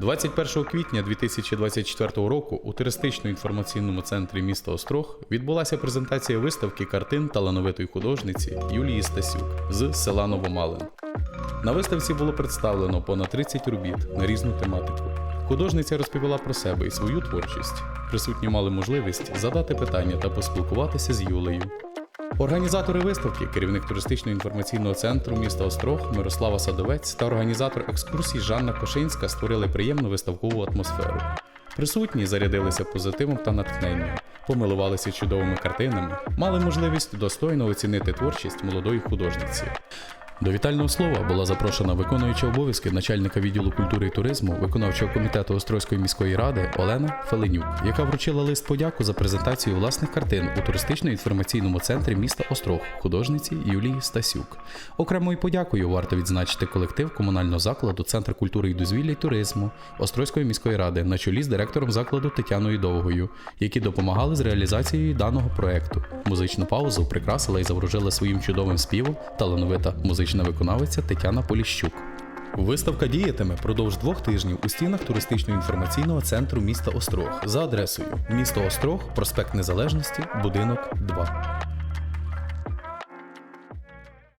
21 квітня 2024 року у туристично-інформаційному центрі міста Острог відбулася презентація виставки картин талановитої художниці Юлії Стасюк з села Новомалин. На виставці було представлено понад 30 робіт на різну тематику. Художниця розповіла про себе і свою творчість. Присутні мали можливість задати питання та поспілкуватися з Юлею. Організатори виставки, керівник туристично-інформаційного центру міста Острог Мирослава Садовець та організатор екскурсій Жанна Кошинська створили приємну виставкову атмосферу. Присутні зарядилися позитивом та натхненням, помилувалися чудовими картинами, мали можливість достойно оцінити творчість молодої художниці. До вітального слова була запрошена виконуюча обов'язки начальника відділу культури і туризму виконавчого комітету Острозької міської ради Олена Феленюк, яка вручила лист подяку за презентацію власних картин у туристично-інформаційному центрі міста Острог художниці Юлії Стасюк. Окремою подякою варто відзначити колектив комунального закладу Центр культури і дозвілля і туризму Острозької міської ради на чолі з директором закладу Тетяною Довгою, які допомагали з реалізацією даного проекту. Музичну паузу прикрасила і заворожила своїм чудовим співом талановита музична виконавиця Тетяна Поліщук. Виставка діятиме продовж двох тижнів у стінах туристично-інформаційного центру міста Острог за адресою місто Острог, проспект Незалежності, будинок 2.